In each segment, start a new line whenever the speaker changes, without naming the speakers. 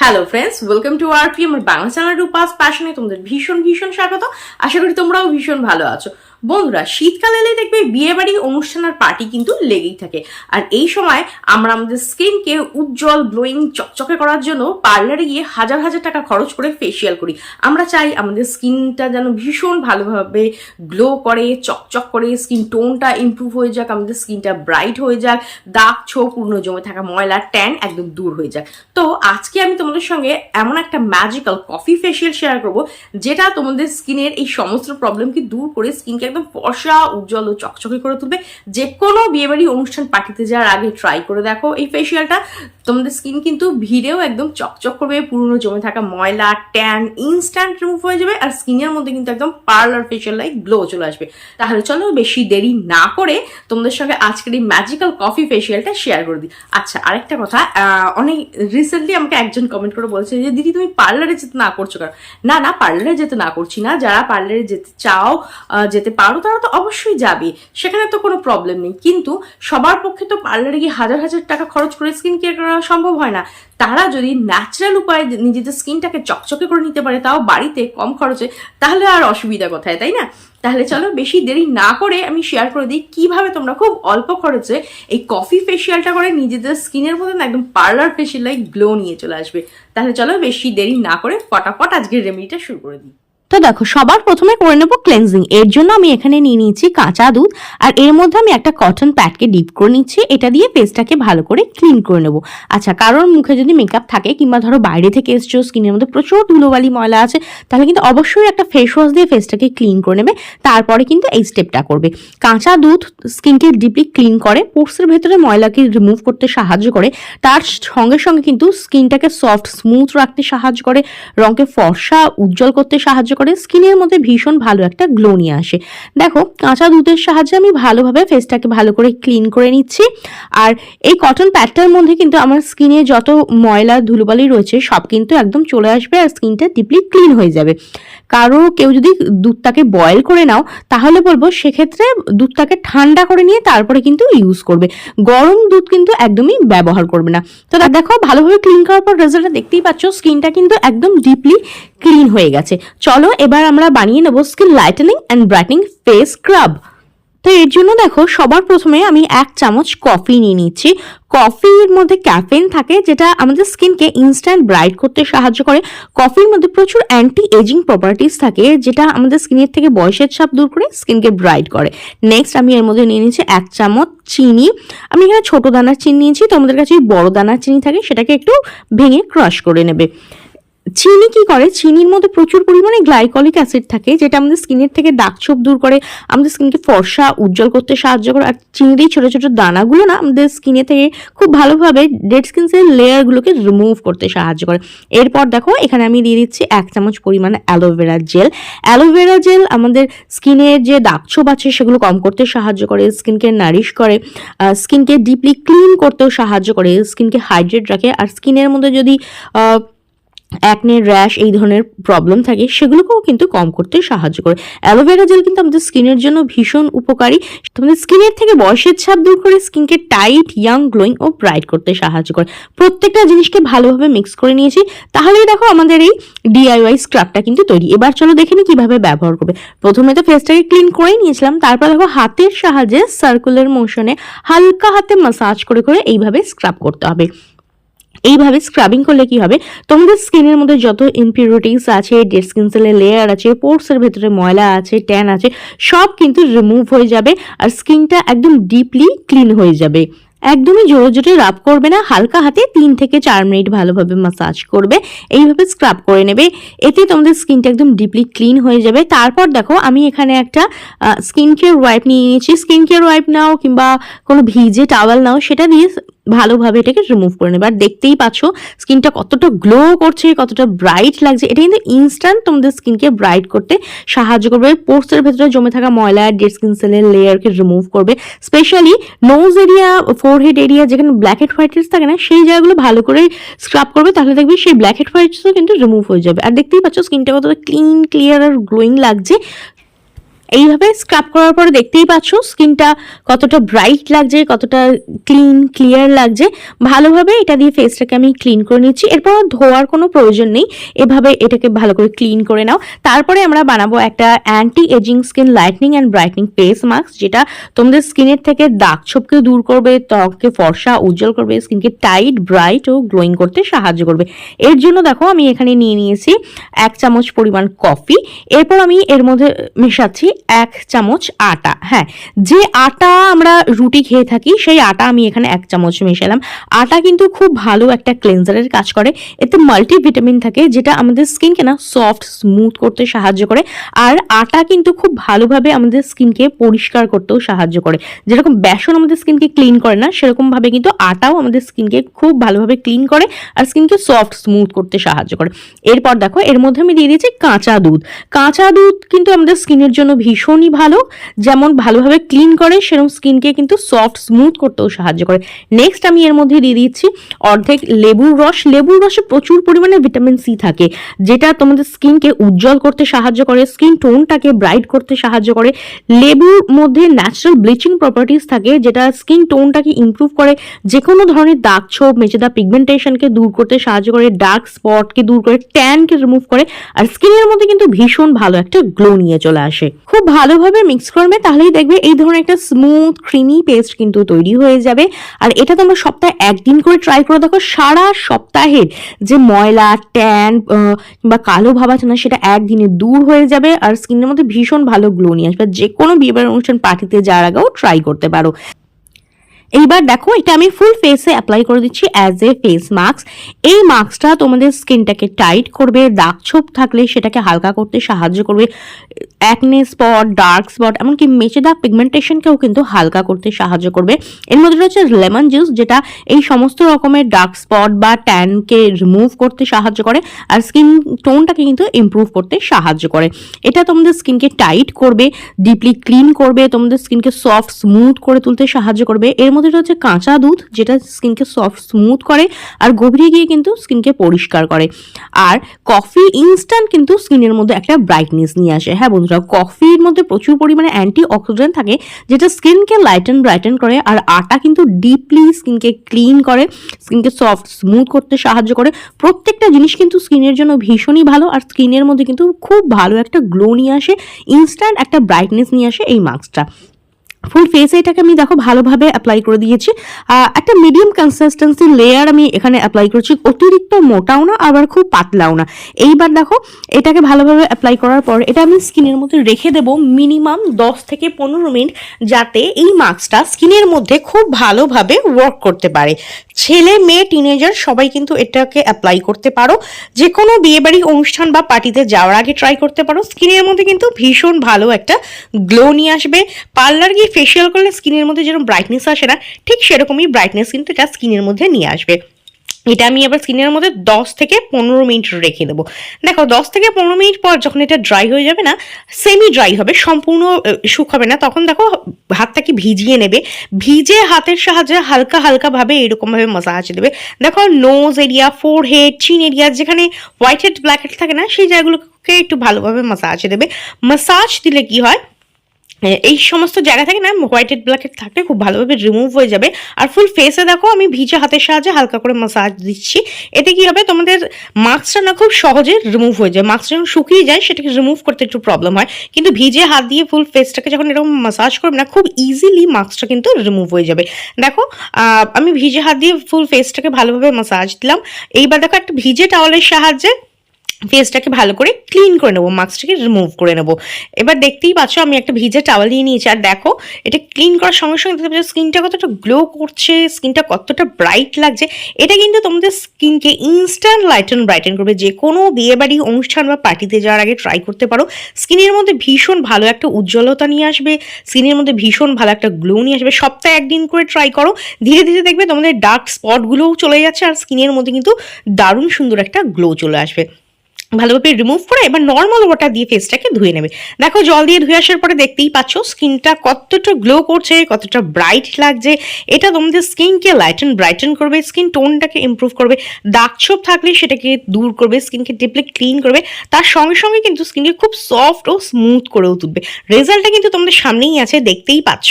Hello friends welcome to R P আমার Bangla channel Rupa's প্যাশনে তোমাদের ভীষণ ভীষণ স্বাগত। আশা করি তোমরাও ভীষণ ভালো আছো। বন্ধুরা, শীতকাল এলে দেখবে বিয়ে বাড়ি অনুষ্ঠান আর পার্টি কিন্তু লেগেই থাকে। আর এই সময় আমরা আমাদের স্কিনকে উজ্জ্বল গ্লোয়িং চকচকে করার জন্য পার্লারে গিয়ে হাজার হাজার টাকা খরচ করে ফেসিয়াল করি। আমরা চাই আমাদের স্কিনটা যেন ভীষণ ভালোভাবে গ্লো করে, চকচক করে স্কিন টোনটা ইমপ্রুভ হয়ে যাক, আমাদের স্কিনটা ব্রাইট হয়ে যাক, দাগ ছো পূর্ণ জমে থাকা ময়লা ট্যান একদম দূর হয়ে যাক। তো আজকে আমি তোমাদের সঙ্গে এমন একটা ম্যাজিক্যাল কফি ফেসিয়াল শেয়ার করব, যেটা তোমাদের স্কিনের এই সমস্ত প্রবলেমকে দূর করে স্কিনকে একদম ফর্সা, উজ্জ্বল ও চকচকে করে তুলবে। যে কোনো বিয়েবাড়ি অনুষ্ঠান পার্টিতে যাওয়ার আগে ট্রাই করে দেখো এই ফেসিয়ালটা তোমাদের স্কিন কিন্তু ভিড়েও একদম চকচক করবে, পুরনো জমে থাকা ময়লা ট্যান ইনস্ট্যান্ট রিমুভ হয়ে যাবে আর স্কিনের মধ্যে কিন্তু একদম পার্লার ফেসিয়াল লাইক গ্লো চলে আসবে। তাহলে চলো বেশি দেরি না করে তোমাদের সঙ্গে আজকের এই ম্যাজিক্যাল কফি ফেসিয়ালটা শেয়ার করে দিই। আচ্ছা আরেকটা কথা অনেক রিসেন্টলি আমাকে একজন কমেন্ট করে বলেছে যে, দিদি, তুমি পার্লারে যেতে না করছ কেন? না না পার্লারে যেতে না করছি না। যারা পার্লারে যেতে চাও যেতে পারো তারা তো অবশ্যই যাবে। সেখানে তো কোনো প্রবলেম নেই। কিন্তু সবার পক্ষে তো পার্লারে গিয়ে হাজার হাজার টাকা খরচ করে স্কিন কেয়ার করা সম্ভব হয় না। তারা যদি ন্যাচারাল উপায়ে নিজেদের স্কিনটাকে চকচকে করে নিতে পারে তাও বাড়িতে কম খরচে, তাহলে আর অসুবিধা কোথায়, তাই না? তাহলে চলো বেশি দেরি না করে আমি শেয়ার করে দিই কীভাবে তোমরা খুব অল্প খরচে এই কফি ফেসিয়ালটা করে নিজেদের স্কিনের মতন একদম পার্লার ফেসিয়াল গ্লো নিয়ে চলে আসবে। তাহলে চলো বেশি দেরি না করে ফটাফট আজকের রেমেডিটা শুরু করে দিই।
তো দেখো, সবার প্রথমে করে নেব ক্লেন্সিং এর জন্য আমি এখানে নিয়ে নিয়েছি কাঁচা দুধ, আর এর মধ্যে আমি একটা কটন প্যাডকে ডিপ করে নিচ্ছি। এটা দিয়ে ফেসটাকে ভালো করে ক্লিন করে নেব। আচ্ছা কারোর মুখে যদি মেকআপ থাকে, কিংবা ধরো বাইরে থেকে এসছো স্কিনের মধ্যে প্রচুর ধুলোবালি, ময়লা আছে, তাহলে কিন্তু অবশ্যই একটা ফেস ওয়াশ দিয়ে ফেসটাকে ক্লিন করে নেবে। তারপরে কিন্তু এই স্টেপটা করবে। কাঁচা দুধ স্কিনকে ডিপলি ক্লিন করে পোর্সের ভেতরে ময়লাকে রিমুভ করতে সাহায্য করে। তার সঙ্গে সঙ্গে কিন্তু স্কিনটাকে সফট স্মুথ রাখতে সাহায্য করে। রঙকে ফর্সা, উজ্জ্বল করতে সাহায্য করে স্কিনের মধ্যে ভীষণ ভালো একটা গ্লো নিয়ে আসে। দেখো, কাঁচা দুধের সাহায্যে আমি ভালোভাবে ফেসটাকে ভালো করে ক্লিন করে নিচ্ছি। আর এই কটন প্যাডটার মধ্যে কিন্তু আমার স্কিনে যত ময়লা, ধুলোবালি রয়েছে, সব কিন্তু একদম চলে আসবে আর স্কিনটা ডিপলি ক্লিন হয়ে যাবে। কারও কেউ যদি দুধটাকে বয়েল করে নাও, তাহলে বলব সেক্ষেত্রে দুধটাকে ঠান্ডা করে নিয়ে তারপরে কিন্তু ইউজ করবে। গরম দুধ কিন্তু একদমই ব্যবহার করবে না। তো দেখো, ভালোভাবে ক্লিন করার পর রেজাল্টটা দেখতেই পাচ্ছ স্কিনটা কিন্তু একদম ডিপলি ক্লিন হয়ে গেছে। চলো এবার আমরা বানিয়ে নেব skin lightening and brightening face scrub তো এর জন্য দেখো, সবার প্রথমে আমি এক চামচ কফি নিয়ে নিচ্ছি। কফির মধ্যে ক্যাফেন থাকে, যেটা আমাদের স্কিনকে ইনস্ট্যান্ট ব্রাইট করতে সাহায্য করে। কফির মধ্যে প্রচুর অ্যান্টি এজিং প্রপার্টিস থাকে, যেটা আমাদের স্কিনের থেকে বয়সের ছাপ দূর করে স্কিনকে ব্রাইট করে। নেক্সট আমি এর মধ্যে নিয়ে নিচ্ছি এক চামচ চিনি। আমি এখানে ছোট দানার চিনি নিয়েছি তোমাদের কাছে বড় দানার চিনি থাকে, সেটাকে একটু ভেঙে ক্রাশ করে নেবে। চিনি কি করে? চিনির মধ্যে প্রচুর পরিমাণে গ্লাইকলিক অ্যাসিড থাকে, যেটা আমাদের স্কিনের থেকে দাগ ছোপ দূর করে, আমাদের স্কিনকে ফর্সা, উজ্জ্বল করতে সাহায্য করে। আর চিনির এই ছোটো ছোটো দানাগুলো না আমাদের স্কিনে থেকে খুব ভালোভাবে ডেড স্কিনসের লেয়ারগুলোকে রিমুভ করতে সাহায্য করে। এরপর দেখো, এখানে আমি দিয়ে দিচ্ছি এক চামচ পরিমাণে অ্যালোভেরা জেল অ্যালোভেরা জেল আমাদের স্কিনের যে দাগ ছোপ আছে, সেগুলো কম করতে সাহায্য করে, স্কিনকে নারিশ করে স্কিনকে ডিপলি ক্লিন করতেও সাহায্য করে, স্কিনকে হাইড্রেট রাখে। আর স্কিনের মধ্যে যদি অ্যাকনে র্যাশ এই ধরনের প্রবলেম থাকে, সেগুলোকেও কিন্তু কম করতে সাহায্য করে। অ্যালোভেরা জেল কিন্তু আমাদের স্কিনের জন্য ভীষণ উপকারী। তোমাদের স্কিনের থেকে বয়সের ছাপ দূর করে স্কিনকে টাইট ইয়াং গ্লোয়িং ও ব্রাইট করতে সাহায্য করে। প্রত্যেকটা জিনিসকে ভালোভাবে মিক্স করে নিয়েছি। তাহলেই দেখো আমাদের এই ডিআইওয়াই স্ক্রাবটা কিন্তু তৈরি। এবার চলো দেখে নি কীভাবে ব্যবহার করবে। প্রথমে তো ফেসটাকে ক্লিন করেই নিয়েছিলাম, তারপর দেখো হাতের সাহায্যে সার্কুলার মোশনে হালকা হাতে মাসাজ করে করে এইভাবে স্ক্রাব করতে হবে। এইভাবে স্ক্রাবিং করলে কি হবে? তোমাদের স্কিনের মধ্যে যত ইনপিউরিটিস আছে ডেড স্কিন সেলের লেয়ার আছে পোর্সের ভেতরে ময়লা আছে ট্যান আছে, সব কিন্তু রিমুভ হয়ে যাবে আর স্কিনটা একদম ডিপলি ক্লিন হয়ে যাবে। একদমই জোরে জোরে রাব করবে না, হালকা হাতে তিন থেকে চার মিনিট ভালোভাবে মাসাজ করবে, এইভাবে স্ক্রাব করে নেবে। এতে তোমাদের স্কিনটা একদম ডিপলি ক্লিন হয়ে যাবে। তারপর দেখো, আমি এখানে একটা স্কিন কেয়ার ওয়াইপ নিয়ে নিয়েছি। স্কিন কেয়ার ওয়াইপ নাও কিংবা কোনো ভিজে টাওয়াল নাও, সেটা দিয়ে ভালোভাবে এটাকে রিমুভ করে নেবে। আর দেখতেই পাচ্ছ স্কিনটা কতটা গ্লো করছে, কতটা ব্রাইট লাগছে। এটা কিন্তু ইনস্ট্যান্ট তোমাদের স্কিনকে ব্রাইট করতে সাহায্য করবে। পোর্সের ভেতরে জমে থাকা ময়লা ডেড স্কিন সেলের লেয়ারকে রিমুভ করবে। Specially nose area forehead area যেখানে ব্ল্যাক হেড হোয়াইটস থাকে না, সেই জায়গাগুলো ভালো করে স্ক্রাব করবে। তাহলে দেখবি সেই ব্ল্যাক হেড হোয়াইটসও কিন্তু রিমুভ হয়ে যাবে। আর দেখতেই পাচ্ছ স্কিনটা কতটা ক্লিন ক্লিয়ার আর গ্লোয়িং লাগছে। এইভাবে স্ক্রাব করার পরে দেখতেই পাচ্ছ স্কিনটা কতটা ব্রাইট লাগছে, কতটা ক্লিন ক্লিয়ার লাগছে। ভালোভাবে এটা দিয়ে ফেসটাকে আমি ক্লিন করে নিচ্ছি। এরপর ধোয়ার কোনো প্রয়োজন নেই। এভাবে এটাকে ভালো করে ক্লিন করে নাও। তারপরে আমরা বানাবো একটা anti ageing skin lightening and brightening face mask যেটা তোমাদের স্কিনের থেকে দাগ ছোপকে দূর করবে, ত্বককে ফর্সা, উজ্জ্বল করবে স্কিনকে টাইট ব্রাইট ও গ্লোয়িং করতে সাহায্য করবে। এর জন্য দেখো আমি এখানে নিয়ে নিয়েছি এক চামচ পরিমাণ কফি এরপর আমি এর মধ্যে মেশাচ্ছি এক চামচ আটা। হ্যাঁ যে আটা আমরা রুটি খেয়ে থাকি, সেই আটা আমি এখানে এক চামচ মেশালাম। আটা কিন্তু খুব ভালো একটা ক্লেন্সারের কাজ করে। এতে মাল্টিভিটামিন থাকে, যেটা আমাদের স্কিনকে না সফট, স্মুথ করতে সাহায্য করে। আর আটা কিন্তু খুব ভালোভাবে আমাদের স্কিনকে পরিষ্কার করতেও সাহায্য করে। যেরকম বেসন আমাদের স্কিনকে ক্লিন করে না সেরকম ভাবে কিন্তু আটাও আমাদের স্কিনকে খুব ভালোভাবে ক্লিন করে আর স্কিনকে সফট, স্মুথ করতে সাহায্য করে। এরপর দেখো, এর মধ্যে আমি দিয়ে দিয়েছি কাঁচা দুধ। কাঁচা দুধ কিন্তু আমাদের স্কিনের জন্য ভীষণই ভালো। যেমন ভালোভাবে ক্লিন করে, সেরকম স্কিনকে কিন্তু সফট স্মুথ করতেও সাহায্য করে। নেক্সট আমি এর মধ্যে দিয়ে দিচ্ছি অর্ধেক লেবুর রস। লেবুর রসে প্রচুর পরিমাণে ভিটামিন সি থাকে, যেটা তোমাদের স্কিনকে উজ্জ্বল করতে সাহায্য করে স্কিন টোনটাকে ব্রাইট করতে সাহায্য করে। লেবুর মধ্যে ন্যাচারাল ব্লিচিং প্রপার্টিস থাকে, যেটা স্কিন টোনটাকে ইমপ্রুভ করে। যে কোনো ধরনের দাগ ছোপ, মেচেদা পিগমেন্টেশনকে দূর করতে সাহায্য করে ডার্ক স্পটকে দূর করে ট্যানকে রিমুভ করে। আর স্কিনের মধ্যে কিন্তু ভীষণ ভালো একটা গ্লো নিয়ে চলে আসে। খুব ভালোভাবে মিক্স করবে, তাহলেই দেখবে এই ধরনের একটা স্মুথ ক্রিমি পেস্ট কিন্তু তৈরি হয়ে যাবে। আর এটা তোমরা সপ্তাহে একদিন করে ট্রাই করে। দেখো সারা সপ্তাহের যে ময়লা ট্যান কিংবা কালো ভাব আছে না, সেটা একদিনে দূর হয়ে যাবে আর স্কিনের মধ্যে ভীষণ ভালো গ্লো নিয়ে আসবে। যে কোনো বিয়েবার অনুষ্ঠান পার্টিতে যাওয়ার আগেও ট্রাই করতে পারো। এইবার দেখো, এটা আমি ফুল ফেসে অ্যাপ্লাই করে দিচ্ছি অ্যাজ এ ফেস মাস্ক এই মাস্কটা তোমাদের স্কিনটাকে টাইট করবে দাগ ছোপ থাকলে সেটাকে হালকা করতে সাহায্য করবে অ্যাকনে স্পট ডার্ক স্পট এমনকি মেচে দাগ পিগমেন্টেশনকেও কিন্তু হালকা করতে সাহায্য করবে। এর মধ্যে রয়েছে লেমন জুস যেটা এই সমস্ত রকমের ডার্ক স্পট বা ট্যানকে রিমুভ করতে সাহায্য করে, আর স্কিন টোনটাকে কিন্তু ইমপ্রুভ করতে সাহায্য করে। এটা তোমাদের স্কিনকে টাইট করবে ডিপলি ক্লিন করবে, তোমাদের স্কিনকে সফট স্মুথ করে তুলতে সাহায্য করবে। এর মধ্যে রয়েছে কাঁচা দুধ, যেটা স্কিনকে সফট স্মুথ করে আর গভীরে গিয়ে কিন্তু স্কিনকে পরিষ্কার করে। আর কফি ইনস্ট্যান্ট কিন্তু স্কিনের মধ্যে একটা ব্রাইটনেস নিয়ে আসে। হ্যাঁ বন্ধুরা কফির মধ্যে প্রচুর পরিমাণে অ্যান্টি অক্সিডেন্ট থাকে, যেটা স্কিনকে লাইটেন ব্রাইটেন করে আর আটা কিন্তু ডিপলি স্কিনকে ক্লিন করে স্কিনকে সফট স্মুথ করতে সাহায্য করে। প্রত্যেকটা জিনিস কিন্তু স্কিনের জন্য ভীষণই ভালো আর স্কিনের মধ্যে কিন্তু খুব ভালো একটা গ্লো নিয়ে আসে ইনস্ট্যান্ট একটা ব্রাইটনেস নিয়ে আসে এই মাস্কটা ফুল ফেসে এটাকে আমি দেখো ভালোভাবে অ্যাপ্লাই করে দিয়েছি। একটা মিডিয়াম কনসিস্টেন্সি লেয়ার আমি এখানে অ্যাপ্লাই করেছি। অতিরিক্ত মোটাও না, আবার খুব পাতলাও না। এইবার দেখো, এটাকে ভালোভাবে অ্যাপ্লাই করার পর এটা আমি স্কিনের মধ্যে রেখে দেবো মিনিমাম দশ থেকে পনেরো মিনিট, যাতে এই মাস্কটা স্কিনের মধ্যে খুব ভালোভাবে ওয়ার্ক করতে পারে। ছেলে, মেয়ে টিনেজার সবাই কিন্তু এটাকে অ্যাপ্লাই করতে পারো। যে কোনো বিয়েবাড়ি অনুষ্ঠান বা পার্টিতে যাওয়ার আগে ট্রাই করতে পারো। স্কিনের মধ্যে কিন্তু ভীষণ ভালো একটা গ্লো নিয়ে আসবে। পার্লার গিয়ে ফেসিয়াল করলে স্কিনের মধ্যে যেরকম ব্রাইটনেস আসে না ঠিক সেরকমই ব্রাইটনেস কিন্তু এটা স্কিনের মধ্যে নিয়ে আসবে। এটা আমি আবার স্কিনের মধ্যে দশ থেকে পনেরো মিনিট রেখে দেবো। দেখো দশ থেকে পনেরো মিনিট পর যখন এটা ড্রাই হয়ে যাবে না সেমি ড্রাই হবে সম্পূর্ণ আহ, শুকাবে না তখন দেখো হাতটাকে ভিজিয়ে নেবে। ভিজে হাতের সাহায্যে হালকা হালকা ভাবে এরকমভাবে মাসাজ দেবে। দেখো nose area forehead chin area যেখানে হোয়াইট হেড ব্ল্যাক হেড থাকে না সেই জায়গাগুলোকে একটু ভালোভাবে মাসাজ দেবে। মাসাজ দিলে কি হয়? এই সমস্ত জায়গা থেকে না হোয়াইট হেড ব্ল্যাক থাকলে খুব ভালোভাবে রিমুভ হয়ে যাবে। আর ফুল ফেসে দেখো আমি ভিজে হাতের সাহায্যে হালকা করে মাসাজ দিচ্ছি। এতে কি হবে? তোমাদের মাস্কটা না খুব সহজে রিমুভ হয়ে যায়। মাস্ক যখন শুকিয়ে যায়, সেটাকে রিমুভ করতে একটু প্রবলেম হয়। কিন্তু ভিজে হাত দিয়ে ফুল ফেসটাকে যখন এরকম মাসাজ করবে না, খুব ইজিলি মাস্কটা কিন্তু রিমুভ হয়ে যাবে। দেখো আমি ভিজে হাত দিয়ে ফুল ফেসটাকে ভালোভাবে মাসাজ দিলাম। এইবার দেখো একটা ভিজে টাওয়ালের সাহায্যে ফেসটাকে ভালো করে ক্লিন করে নেব মাস্কটাকে রিমুভ করে নেব। এবার দেখতেই পাচ্ছ আমি একটা ভিজে টাওয়াল নিয়ে নিয়েছি। আর দেখো, এটা ক্লিন করার সঙ্গে সঙ্গে দেখতে পাচ্ছ স্কিনটা কতটা গ্লো করছে স্কিনটা কতটা ব্রাইট লাগছে। এটা কিন্তু তোমাদের স্কিনকে ইনস্ট্যান্ট লাইটেন ব্রাইটেন করবে। যে কোনো বিয়েবাড়ি অনুষ্ঠান বা পার্টিতে যাওয়ার আগে ট্রাই করতে পারো। স্কিনের মধ্যে ভীষণ ভালো একটা উজ্জ্বলতা নিয়ে আসবে। স্কিনের মধ্যে ভীষণ ভালো একটা গ্লো নিয়ে আসবে। সপ্তাহে একদিন করে ট্রাই করো। ধীরে ধীরে দেখবে তোমাদের ডার্ক স্পটগুলোও চলে যাচ্ছে। আর স্কিনের মধ্যে কিন্তু দারুণ সুন্দর একটা গ্লো চলে আসবে। ভালোভাবে রিমুভ করে এবার নর্মাল ওয়াটার দিয়ে ফেসটাকে ধুয়ে নেবে। দেখো জল দিয়ে ধুয়ে আসার পরে দেখতেই পাচ্ছ স্কিনটা কতটা গ্লো করছে, কতটা ব্রাইট লাগছে। এটা তোমাদের স্কিনকে লাইটেন ব্রাইটেন করবে স্কিন টোনটাকে ইমপ্রুভ করবে। দাগ ছোপ থাকলে সেটাকে দূর করবে স্কিনকে ডিপলি ক্লিন করবে। তার সঙ্গে সঙ্গে কিন্তু স্কিনকে খুব সফট ও স্মুথ করেও তুলবে। রেজাল্টটা কিন্তু তোমাদের সামনেই আছে, দেখতেই পাচ্ছ।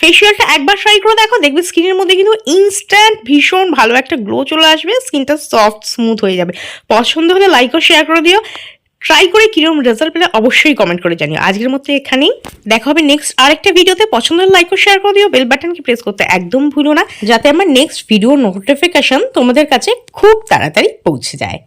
ফেসিয়ালটা একবার ট্রাই করে দেখো, দেখবে স্কিনের মধ্যে কিন্তু ইনস্ট্যান্ট ভীষণ ভালো একটা গ্লো চলে আসবে স্কিনটা সফট স্মুথ হয়ে যাবে। পছন্দ হলে লাইক ও শেয়ার করে দিও। ট্রাই করে কীরকম রেজাল্ট পেলে অবশ্যই কমেন্ট করে জানিও। আজকের মতো এখানেই। দেখা হবে নেক্সট আরেকটা ভিডিওতে পছন্দ হলে লাইক ও শেয়ার করে দিও। বেল বাটনকে প্রেস করতে একদম ভুলো না। যাতে আমার নেক্সট ভিডিও নোটিফিকেশন তোমাদের কাছে খুব তাড়াতাড়ি পৌঁছে যায়।